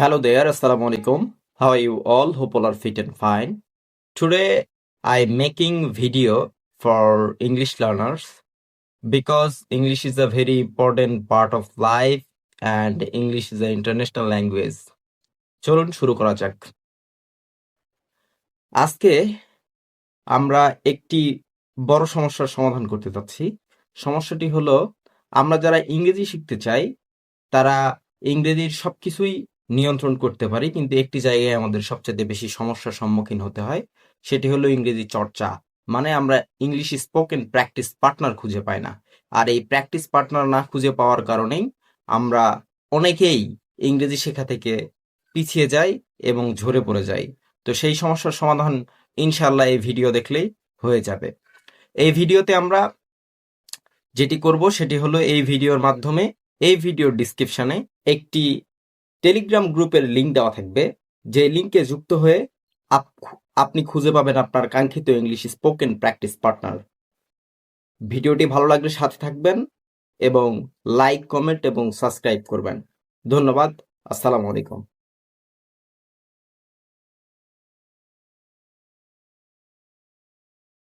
Hello there, Assalamu alaikum. How are you all? Hope all are fit and fine. Today I'm making video for English learners because English is a very important part of life and English is an international language. চলুন শুরু করা যাক আজকে আমরা একটি বড় সমস্যার সমাধান করতে যাচ্ছি সমস্যাটি হলো আমরা যারা ইংরেজি শিখতে চাই তারা ইংরেজির সবকিছুই নিয়ন্ত্রণ করতে পারি, কিন্তু একটি জায়গায় আমাদের সবচেয়ে বেশি সমস্যার সম্মুখীন হতে হয়, সেটি হলো ইংরেজি চর্চা। মানে আমরা ইংলিশ স্পোকেন প্র্যাকটিস পার্টনার খুঁজে পাই না। আর এই প্র্যাকটিস পার্টনার না খুঁজে পাওয়ার কারণেই আমরা অনেকেই ইংরেজি শেখা থেকে পিছিয়ে যাই এবং ঝরে পড়ে যাই। তো সেই সমস্যার সমাধান ইনশাল্লাহ এই ভিডিও দেখলেই হয়ে যাবে। এই ভিডিওতে আমরা যেটি করব সেটি হলো এই ভিডিওর মাধ্যমে, এই ভিডিওর ডিসক্রিপশনে একটি টেলিগ্রাম গ্রুপের লিঙ্ক দেওয়া থাকবে। যে লিঙ্কে যুক্ত হয়ে আপ- আপনি খুঁজে পাবেন আপনার কাঙ্ক্ষিত ইংলিশ স্পোকেন প্র্যাকটিস পার্টনার ভিডিওটি ভালো লাগলে সাথে থাকবেন এবং লাইক কমেন্ট এবং সাবস্ক্রাইব করবেন। ধন্যবাদ। আসসালামু আলাইকুম।